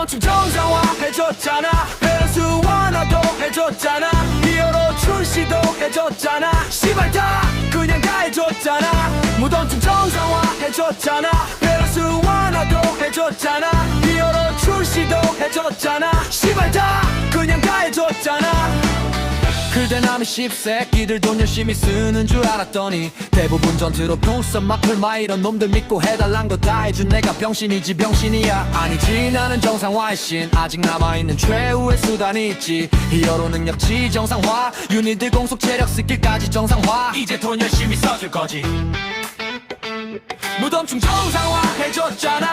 무덤춤 정상화해줬잖아. 배수 완화도 해줬잖아. 히어로 출시도 해줬잖아. 시발 다 그냥 다 해줬잖아. 무덤춤 정상화해줬잖아. 배수 완화도 해줬잖아. 히어로 출시도 해줬잖아. 시발 다 그냥 다 해줬잖아 그대 남의 씹새끼들 돈 열심히 쓰는 줄 알았더니 대부분 전투로 풍선 마플 마 이런 놈들 믿고 해달란 거 다 해준 내가 병신이지 병신이야. 아니지 나는 정상화의 신. 아직 남아있는 최후의 수단이 있지. 히어로 능력치 정상화. 유닛들 공속 체력 스킬까지 정상화. 이제 돈 열심히 써줄 거지. 무덤충 정상화 해줬잖아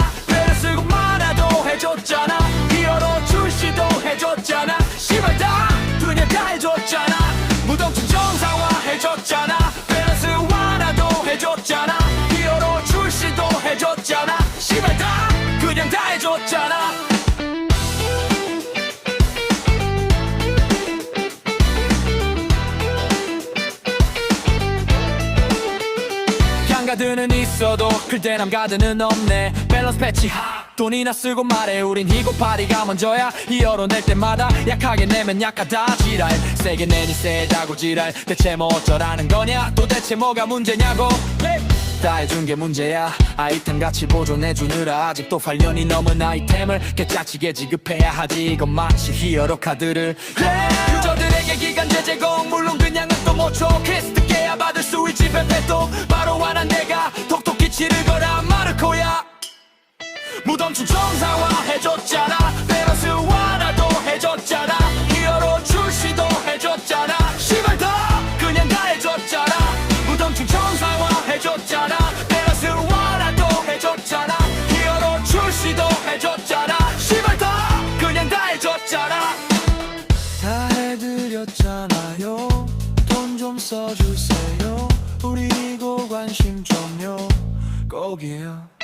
가드는 있어도 글대남 가드는 없네. 밸런스 패치 돈이나 쓰고 말해. 우린 희고파리가 먼저야. 히어로 낼 때마다 약하게 내면 약하다. 지랄. 세게 내니 세다고 지랄. 대체 뭐 어쩌라는 거냐? 도대체 뭐가 문제냐고. 다 해준 게 문제야. 아이템 같이 보존해주느라 아직도 8년이 넘은 아이템을 개짜치게 지급해야 하지. 이건 마치 히어로 카드를. 유저들에게 기간제 제공 물론 그냥은 또 못 줘 퀘스트 깨야 받을 수 무덤춤 정상화 해줬잖아. 베러스 완화도 해줬잖아. 히어로 출시도 해줬잖아. 시발 다 그냥 다 해줬잖아. 무덤춤 정상화 해줬잖아. 베러스 완화도 해줬잖아. 히어로 출시도 해줬잖아. 시발 다 그냥 다 해줬잖아. 다 해드렸잖아요. 돈 좀 써주세요. 우리 이거 관심 좀요. 꼭이요